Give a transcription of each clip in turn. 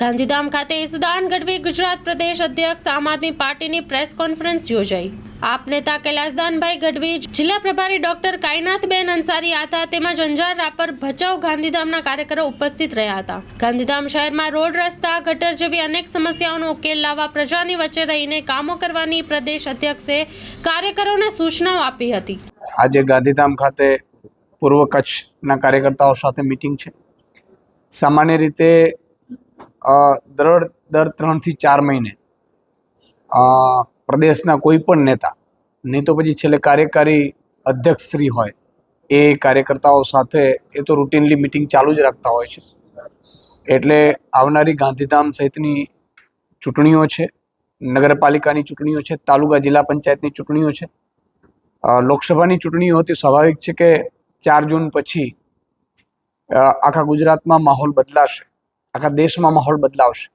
ગાંધીધામ ખાતે ઈસુદાન ગઢવી ગુજરાત પ્રદેશ અધ્યક્ષ આમ આદમી પાર્ટીની પ્રેસ કોન્ફરન્સ યોજાઈ. આપ નેતા કૈલાસદાનભાઈ ગઢવી, જિલ્લા પ્રભારી ડોક્ટર કાયનાથબેન અંસારી હતા તેમજ અંજાર રાપર ભચાઉ ગાંધીધામના કાર્યકરો ઉપસ્થિત રહ્યા હતા. ગાંધીધામ શહેરમાં રોડ રસ્તા, ગટર જેવી અનેક સમસ્યાઓનો ઉકેલ લાવવા પ્રજાની વચ્ચે રહીને કામો કરવાની પ્રદેશ અધ્યક્ષે કાર્યકરોને સૂચનાઓ આપી હતી. આજે ગાંધીધામ ખાતે પૂર્વ કચ્છના કાર્યકર્તાઓ સાથે મિટિંગ છે. સામાન્ય રીતે દર દર ત્રણથી ચાર મહિને. પ્રદેશના કોઈ પણ નેતા, નહીં તો પછી છેલ્લે કાર્યકારી અધ્યક્ષ શ્રી હોય, એ કાર્યકર્તાઓ સાથે એ તો રૂટીનલી મિટિંગ ચાલુ જ રાખતા હોય છે. એટલે આવનારી ગાંધીધામ સહિતની ચૂંટણીઓ છે, નગરપાલિકાની ચૂંટણીઓ છે, તાલુકા જિલ્લા પંચાયતની ચૂંટણીઓ છે. લોકસભાની ચૂંટણીઓ હતી, સ્વાભાવિક છે કે ચાર જૂન પછી આખા ગુજરાતમાં માહોલ બદલાશે. આખા દેશમાં માહોલ બદલાવશે.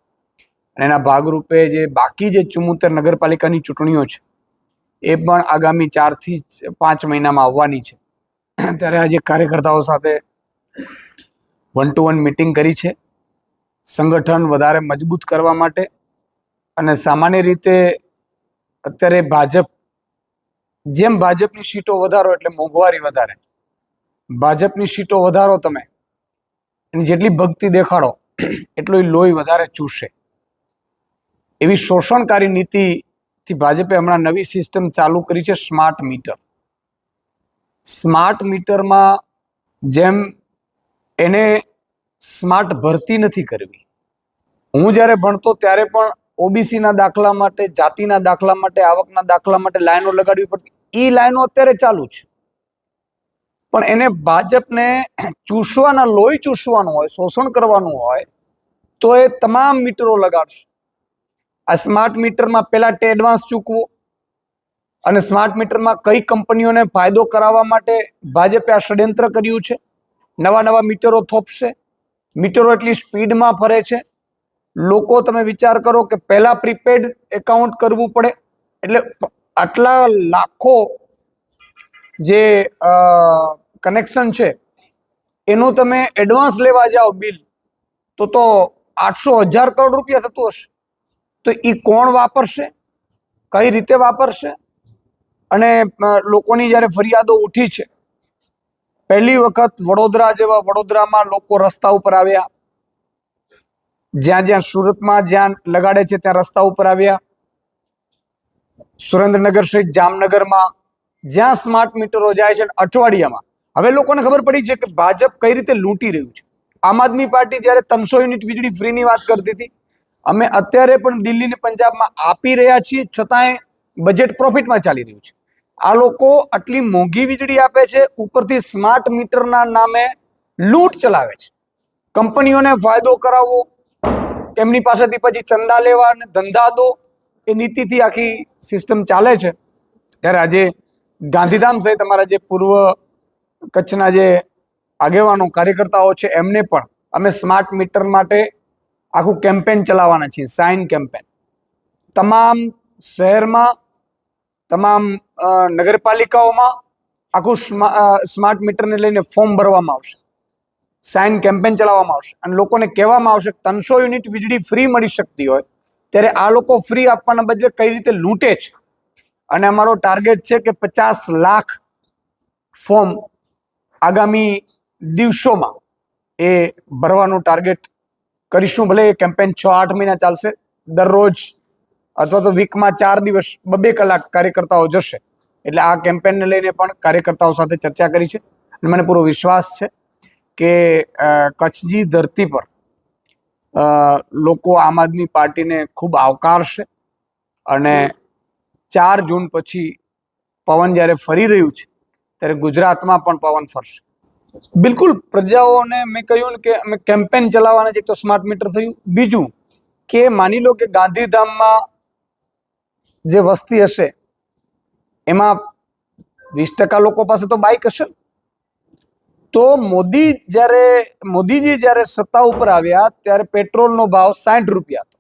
અને એના ભાગરૂપે જે બાકી જે ચુમ્મોતેર નગરપાલિકાની ચૂંટણીઓ છે, એ પણ આગામી ચારથી પાંચ મહિનામાં આવવાની છે. ત્યારે આજે કાર્યકર્તાઓ સાથે વન ટુ વન મિટિંગ કરી છે. સંગઠન વધારે મજબૂત કરવા માટે અને સામાન્ય રીતે અત્યારે ભાજપ, જેમ ભાજપની સીટો વધારો એટલે મોંઘવારી વધારે. ભાજપની સીટો વધારો તમે, એની જેટલી ભક્તિ દેખાડો એટલું એ લોહી વધારે ચૂસશે એવી શોષણકારી નીતિથી ભાજપે હમણાં નવી સિસ્ટમ ચાલુ કરી છે સ્માર્ટ મીટર સ્માર્ટ મીટરમાં જેમ એને સ્માર્ટ ભરતી નથી કરવી. હું જ્યારે ભણતો ત્યારે પણ ઓબીસીના દાખલા માટે, જાતિના દાખલા માટે, આવકના દાખલા માટે લાઈનો લગાડવી પડતી. એ લાઈનો અત્યારે ચાલુ છે. પણ એને ભાજપને ચૂસવાના, લોહી ચૂસવાનું હોય, શોષણ કરવાનું હોય, તો એ તમામ મીટરો લગાડશે. આ સ્માર્ટ મીટરમાં પહેલાં તે એડવાન્સ ચૂકવો અને સ્માર્ટ મીટરમાં કઈ કંપનીઓને ફાયદો કરાવવા માટે ભાજપે આ ષડયંત્ર કર્યું છે? નવા નવા મીટરો થોપશે. મીટરો એટલી સ્પીડમાં ફરે છે. લોકો, તમે વિચાર કરો કે પહેલાં પ્રીપેડ એકાઉન્ટ કરવું પડે. એટલે આટલા લાખો જે કનેક્શન છે, એનું તમે એડવાન્સ લેવા જાઓ બિલ તો તો આઠસો હજાર કરોડ રૂપિયા થતું હશે. તો એ કોણ વાપરશે? કઈ રીતે વાપરશે? અને લોકોની જ્યારે ફરિયાદો ઉઠી છે, પહેલી વખત વડોદરા જેવા વડોદરામાં લોકો રસ્તા ઉપર આવ્યા. જ્યાં જ્યાં સુરતમાં જ્યાં લગાડે છે ત્યાં રસ્તા ઉપર આવ્યા. સુરેન્દ્રનગર સહિત જામનગરમાં જ્યાં સ્માર્ટ મીટરો જાય છે અઠવાડિયામાં હવે લોકોને ખબર પડી છે કે ભાજપ કઈ રીતે લૂંટી રહ્યું છે. આમ આદમી પાર્ટી જ્યારે ત્રણસો યુનિટ વીજળી ફ્રીની વાત કરતી હતી, અમે અત્યારે પણ દિલ્હી ને પંજાબમાં આપી રહ્યા છીએ, છતાંય બજેટ પ્રોફિટમાં ચાલી રહ્યું છે. આ લોકો આટલી મોંઘી વીજળી આપે છે, ઉપરથી સ્માર્ટ મીટરના નામે લૂંટ ચલાવે છે. કંપનીઓને ફાયદો કરાવવો એમની પાસેથી પછી ચંદા લેવા અને ધંધા દો, એ નીતિથી આખી સિસ્ટમ ચાલે છે. ત્યારે આજે ગાંધીધામ સહિત અમારા જે પૂર્વ કચ્છના જે આગેવાનો, કાર્યકર્તાઓ છે, એમને પણ અમે સ્માર્ટ મીટર માટે આખું કેમ્પેન ચલાવવાના છીએ સાઇન કેમ્પેન તમામ શહેરમાં, તમામ નગરપાલિકાઓમાં આખું સ્મા- સ્માર્ટ મીટરને લઈને ફોર્મ ભરવામાં આવશે. સાઇન કેમ્પેન ચલાવવામાં આવશે. અને લોકોને કહેવામાં આવશે ત્રણસો યુનિટ વીજળી ફ્રી મળી શકતી હોય. ત્યારે આ લોકો ફ્રી આપવાના બદલે કઈ રીતે લૂંટે છે? અને અમારો ટાર્ગેટ છે કે પચાસ લાખ ફોર્મ આગામી દિવસોમાં એ ભરવાનું ટાર્ગેટ કરીશું. ભલે એ કેમ્પેન છ આઠ મહિના ચાલશે, દરરોજ અથવા તો વીકમાં ચાર દિવસ બબે કલાક કાર્યકર્તાઓ જશે. એટલે આ કેમ્પેનને લઈને પણ કાર્યકર્તાઓ સાથે ચર્ચા કરી છે. અને મને પૂરો વિશ્વાસ છે કે કચ્છજી ધરતી પર લોકો આમ આદમી પાર્ટીને ખૂબ આવકારશે. અને ચાર જૂન પછી પવન જ્યારે ફરી રહ્યું છે ત્યારે ગુજરાતમાં પણ પવન ફરશે. બિલકુલ. પ્રજાઓને મેં કહ્યું કે અમે કેમ્પેન ચલાવવાના છે, એક તો સ્માર્ટ મીટર થયું. બીજું કે માની લો કે ગાંધીધામમાં જે વસ્તી હશે, એમાં વીસ ટકા લોકો પાસે તો બાઇક હશે. તો મોદી જ્યારે, મોદીજી જ્યારે સત્તા ઉપર આવ્યા, ત્યારે પેટ્રોલનો ભાવ સાઠ રૂપિયા હતો.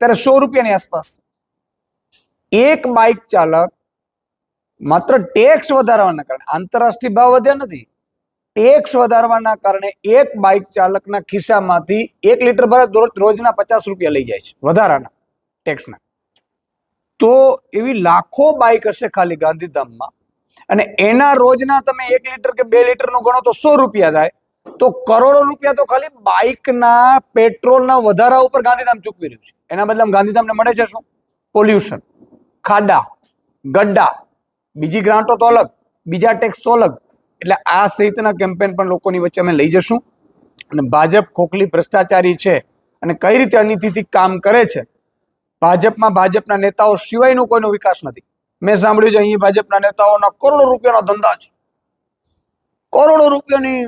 ત્યારે સો રૂપિયાની આસપાસ. એક બાઇક ચાલક માત્ર ટેક્સ વધારવાના કારણે, આંતરરાષ્ટ્રીય ભાવ વધ્યા નથી. ટેક્સ વધારવાના કારણે એક બાઇક ચાલકના ખિસ્સામાંથી એક લીટર ભરે રોજના પચાસ રૂપિયા લઈ જાય છે, વધારાના ટેક્સના તો એવી લાખો બાઇક હશે ખાલી ગાંધીધામમાં, અને એના રોજના તમે એક લીટર કે બે લીટરનો ગણો તો સો રૂપિયા થાય. તો કરોડો રૂપિયા તો ખાલી બાઇકના પેટ્રોલના વધારા ઉપર ગાંધીધામ ચૂકવી રહ્યું છે. એના બદલામાં ગાંધીધામને મળે છે શું? પોલ્યુશન ખાડા ગड्ढા બીજી ગ્રાન્ટો તો અલગ, બીજા ટેક્સ તો અલગ. એટલે આ સહિતના કેમ્પેન પણ લોકોની વચ્ચે અમે લઈ જશું. અને ભાજપ ખોખલી ભ્રષ્ટાચારી છે અને કઈ રીતે અનિતિથી કામ કરે છે? ભાજપમાં ભાજપના નેતાઓ સિવાયનો કોઈનો વિકાસ નથી. મેં સાંભળ્યું છે અહીં ભાજપના નેતાઓના કરોડો રૂપિયાનો ધંધા છે. કરોડો રૂપિયાની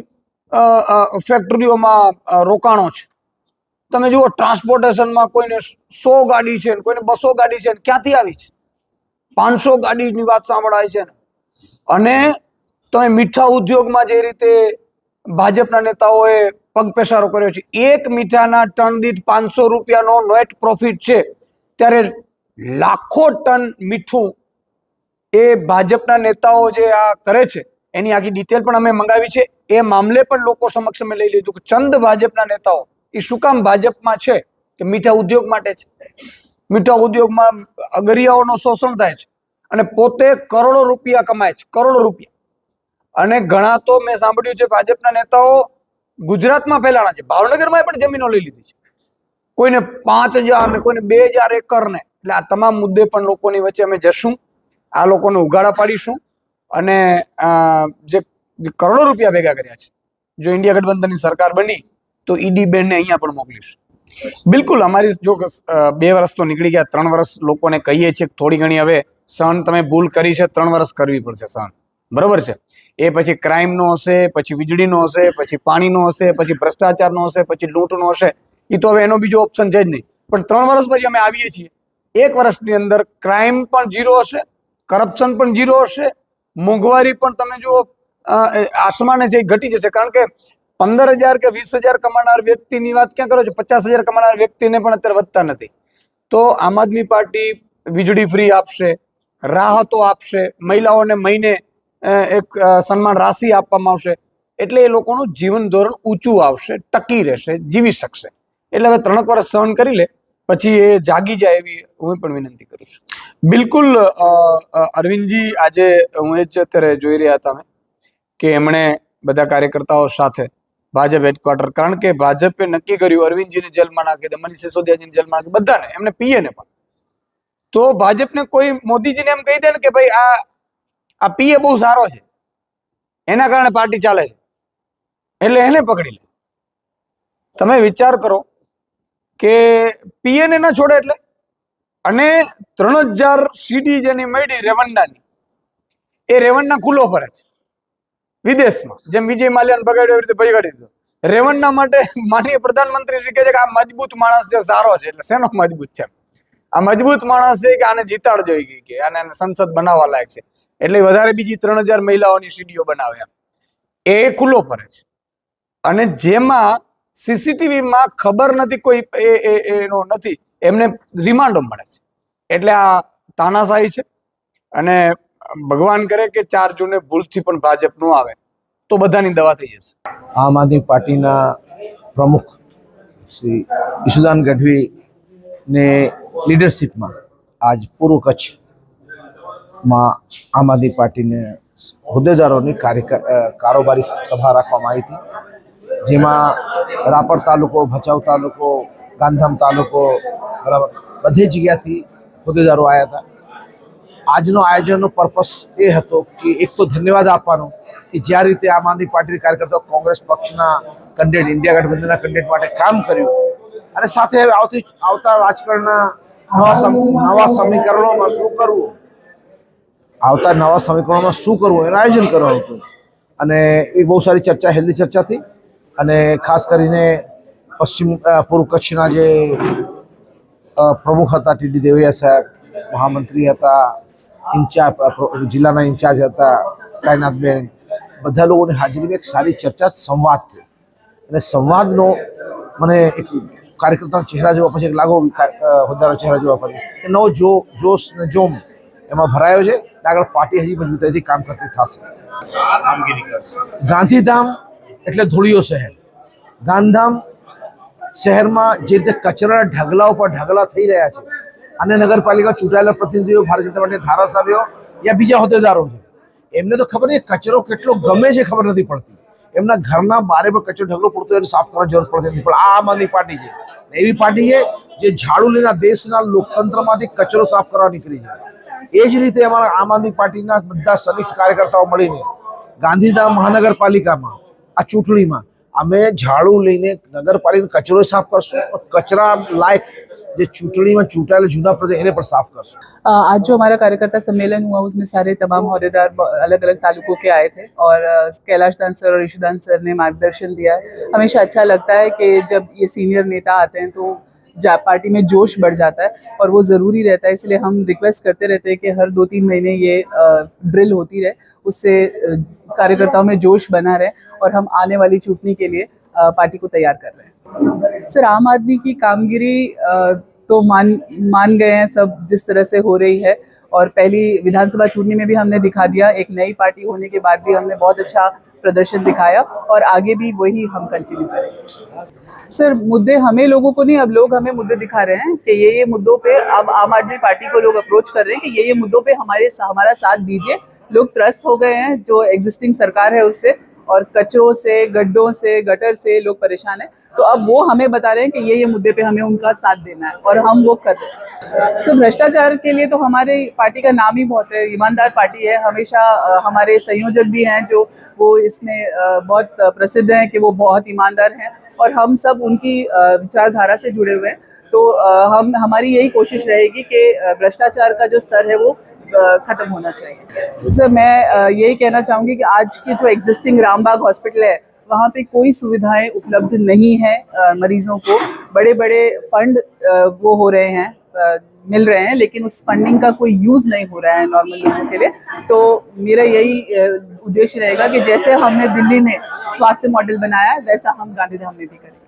ફેક્ટરીઓમાં રોકાણો છે. તમે જુઓ ટ્રાન્સપોર્ટેશનમાં કોઈને સો ગાડી છે કોઈને બસો ગાડી છે ક્યાંથી આવી છે? પાંચસો ગાડીની વાત સાંભળાય છે અને તમે મીઠા ઉદ્યોગમાં જે રીતે ભાજપના નેતાઓએ પગપેસારો કર્યો છે, એક મીઠાના ટન દીઠ પાંચસો રૂપિયાનો નેટ પ્રોફિટ છે, ત્યારે લાખો ટન મીઠું એ ભાજપના નેતાઓ જે આ કરે છે, એની આખી ડિટેલ પણ અમે મંગાવી છે. એ મામલે પણ લોકો સમક્ષ અમે લઈ લીધું કે ચંદ ભાજપના નેતાઓ, એ શું કામ ભાજપમાં છે કે મીઠા ઉદ્યોગ માટે છે? મીઠા ઉદ્યોગમાં અગરિયાઓનું શોષણ થાય છે અને પોતે કરોડો રૂપિયા કમાય છે, કરોડો રૂપિયા. અને ઘણા તો મેં સાંભળ્યું છે ભાજપના નેતાઓ ગુજરાતમાં ફેલાણા છે, ભાવનગરમાં પણ જમીનો લઈ લીધી છે. કોઈને પાંચ હજાર ને કોઈને બે હજાર એકર ને એટલે આ તમામ મુદ્દે પણ લોકોની વચ્ચે અમે જશું, આ લોકોને ઉગાડા પાડીશું અને જે કરોડો રૂપિયા ભેગા કર્યા છે. જો ઇન્ડિયા ગઠબંધનની સરકાર બની, તો ઈડી બેનને અહીંયા પણ મોકલીશું. બિલકુલ, અમારી જો બે વર્ષ તો નીકળી ગયા, ત્રણ વર્ષ લોકોને કહીએ છીએ થોડી ઘણી હવે સહન તમે ભૂલ કરી છે, ત્રણ વર્ષ કરવી પડશે સહન. બરોબર છે? એ પછી ક્રાઇમનો હશે, પછી વીજળીનો હશે, પછી પાણીનો હશે, પછી ભ્રષ્ટાચારનો હશે, પછી લૂંટનો હશે. એ તો હવે એનો બીજો ઓપ્શન છે જ નહીં. પણ ત્રણ વર્ષ પછી અમે આવીએ છીએ. એક વર્ષની અંદર ક્રાઇમ પણ ઝીરો હશે, કરપ્શન પણ ઝીરો હશે, મોંઘવારી પણ તમે જો આસમાને છે ઘટી જશે. કારણ કે પંદર હજાર કે વીસ હજાર કમાનાર વ્યક્તિની વાત ક્યાં કરો છો? પચાસ હજાર કમાનાર વ્યક્તિને પણ અત્યારે વધતા નથી. તો આમ આદમી પાર્ટી વીજળી ફ્રી આપશે, રાહતો આપશે, મહિલાઓને મહિને એક સન્માન રાશિ આપવામાં આવશે. એટલે એ લોકોનું જીવન ધોરણ ઊંચું આવશે, ટકી રહેશે, જીવી શકશે. એટલે હવે ત્રણક વર્ષ સહન કરી લે, પછી એ જાગી જાય એવી હું પણ વિનંતી કરું છું. બિલકુલ અરવિંદજી, આજે હું એ જ અત્યારે જોઈ રહ્યા હતા અમે, કે એમણે બધા કાર્યકર્તાઓ સાથે ભાજપ હેડક્વાર્ટર કારણ કે ભાજપે નક્કી કર્યું, અરવિંદજીને જેલમાં નાખી દે મનીષ સિસોદિયાજીને જેલમાં નાખી બધાને, એમને પીએ ને પણ. તો ભાજપને કોઈ મોદીજીને એમ કહી દે ને કે ભાઈ આ આ પીએ બહુ સારો છે. એના કારણે પાર્ટી ચાલે છે. એટલે એને પકડી લે. તમે વિચાર કરો કે પીએને ન છોડે એટલે? અને ત્રણ હજાર સીડી જેની મળી રેવન્ડાની એ રેવન્ના ખુલ્લો ફરે છે. વિદેશમાં. જેમ વિજય માલ્યાને બગાડ્યો એવી રીતે બગાડી દીધો. રેવન્ના માટે માનીય પ્રધાનમંત્રી શ્રી કહે છે કે આ મજબૂત માણસ છે સારો છે, એટલે શેનો મજબૂત છે? આ મજબૂત માણસ છે કે આને જીતાડજો ઈ કે આને સંસદ બનાવવા લાયક છે. એટલે વધારે બીજી ત્રણ હજાર મહિલાઓની સીડીઓ બનાવે એ ખુલ્લો ફરે છે. અને જેમાં સીસીટીવીમાં ખબર નથી કોઈ એનો નથી, એમને રિમાન્ડો મળે છે. એટલે આ તાનાશાહી છે. અને ભગવાન કરે કે ચાર જૂને ભૂલથી પણ ભાજપ નો આવે, તો બધાની દવા થઈ જશે. આમ આદમી પાર્ટીના પ્રમુખ શ્રી ઈશુદાન ગઢવીને લીડરશીપમાં આજ પૂર્વ કચ્છમાં આમ આદમી પાર્ટીને હોદ્દેદારોની કારોબારી સભા રાખવામાં આવી હતી, જેમાં રાપર તાલુકો, ભચાઉ તાલુકો, ગાંધીધામ તાલુકો, બરાબર, બધી જગ્યાથી હોદ્દેદારો આવ્યા હતા. આજનો આયોજનનો પર્પસ એ હતો કે એક તો ધન્યવાદ આપવાનો કે જ્યાં રીતે આમ આદમી પાર્ટીના કાર્યકર્તાઓ કોંગ્રેસ પક્ષના કન્ડેટ ઇન્ડિયા ગઠબંધનના કન્ડેટ માટે કામ કર્યું. અને સાથે આવતી આવતા રાજકારણના નવા નવા સમીકરણોમાં શું કરવું? આવતા નવા સમીકરણોમાં શું કરવું? એનું આયોજન કરવાનું હતું. અને એ બહુ સારી ચર્ચા, હેલ્ધી ચર્ચા થઈ અને ખાસ કરીને પશ્ચિમ પૂર્વ કચ્છના જે પ્રમુખ હતા ટીડી દેવરિયા સાહેબ, મહામંત્રી હતા ઇન્ચાર્જ જિલ્લાના ઇન્ચાર્જ હતા કાયનાથબેન. બધા લોકોની હાજરીમાં એક સારી ચર્ચા સંવાદ થયો. અને સંવાદનો મને એક કાર્યકર્તાનો ચહેરા જોવા પછી એક લાગો હોદ્દારો ચહેરા જોવા પછી નવો જો જોશ ને જોમ એમાં ભરાયો છે. આગળ પાર્ટી હજી મજબૂતાઈથી કામ કરતી થશે. ગાંધીધામ એટલે ધૂળિયો શહેર. ગાંધીધામ શહેરમાં જે રીતે કચરાના ઢગલાઓ પર ઢગલા થઈ રહ્યા છે અને નગરપાલિકા ચૂંટાયેલા પ્રતિનિધિઓ, ભારતીય જનતા પાર્ટી ધારાસભ્યો યા બીજા હોદ્દેદારો છે. એમને તો ખબર નહીં કચરો કેટલો ગમે છે ખબર નથી પડતી. એમના ઘરના બારે પણ કચરો ઢગલો પડતો એને સાફ કરવાની જરૂર પડતી નથી. પણ આ આમ આદમી પાર્ટી છે. એવી પાર્ટી છે જે ઝાડુ લઈને દેશના લોકતંત્રમાંથી કચરો સાફ કરવા નીકળી છે. એ જ રીતે અમારા આમ આદમી પાર્ટીના બધા સનિષ્ઠ કાર્યકર્તાઓ મળીને ગાંધીધામ મહાનગરપાલિકામાં, આ ચૂંટણીમાં અમે ઝાડુ લઈને નગરપાલિકા કચરો સાફ કરશું. કચરા લાયક જે ચૂંટણીમાં ચૂંટાયેલા જૂના પ્રજા એને પણ સાફ કરશું अ, आज जो हमारा कार्यकर्ता सम्मेलन हुआ उसमें सारे तमाम अहदेदार अलग अलग तालुकों के आए थे और अ, कैलाश दान सर और ईशुदान सर ने मार्गदर्शन दिया है हमेशा अच्छा लगता है कि जब ये सीनियर नेता आते हैं तो जा पार्टी में जोश बढ़ जाता है और वो ज़रूरी रहता है इसलिए हम रिक्वेस्ट करते रहते हैं कि हर दो तीन महीने ये ड्रिल होती रहे उससे अ, कार्यकर्ताओं में जोश बना रहे और हम आने वाली चुटनी के लिए अ, पार्टी को तैयार कर रहे हैं सर, आम आदमी की कामगिरी तो मान मान गए हैं सब जिस तरह से हो रही है। और पहली विधानसभा चुनने में भी हमने दिखा दिया, एक नई पार्टी होने के बाद भी हमने बहुत अच्छा प्रदर्शन दिखाया और आगे भी वही हम कंटिन्यू करेंगे। सर, मुद्दे हमें लोगों को नहीं, अब लोग हमें मुद्दे दिखा रहे हैं कि ये ये मुद्दों पे अब आम आदमी पार्टी को लोग अप्रोच कर रहे हैं कि ये ये मुद्दों पे हमारे, हमारा साथ दीजिए। लोग त्रस्त हो गए हैं, जो एग्जिस्टिंग सरकार है उससे। और कचरों से, गड्ढों से, गटर से लोग परेशान हैं। तो अब वो हमें बता रहे हैं कि ये ये मुद्दे पे हमें उनका साथ देना है और हम वो कर रहे हैं। सर भ्रष्टाचार के लिए तो हमारे पार्टी का नाम ही बहुत है, ईमानदार पार्टी है। हमेशा हमारे संयोजक भी हैं जो वो इसमें बहुत प्रसिद्ध हैं कि वो बहुत ईमानदार हैं और हम सब उनकी विचारधारा से जुड़े हुए हैं। तो हम, हमारी यही कोशिश रहेगी कि भ्रष्टाचार का जो स्तर है वो खत्म होना चाहिए। सर मैं यही कहना चाहूँगी कि आज की जो एग्जिस्टिंग रामबाग हॉस्पिटल है, वहाँ पे कोई सुविधाएँ उपलब्ध नहीं है मरीजों को। बड़े बड़े फंड वो हो रहे हैं मिल रहे हैं, लेकिन उस फंडिंग का कोई यूज़ नहीं हो रहा है नॉर्मल लोगों के लिए। तो मेरा यही उद्देश्य रहेगा कि जैसे हमने दिल्ली में स्वास्थ्य मॉडल बनाया, वैसा हम गांधीधाम में भी करेंगे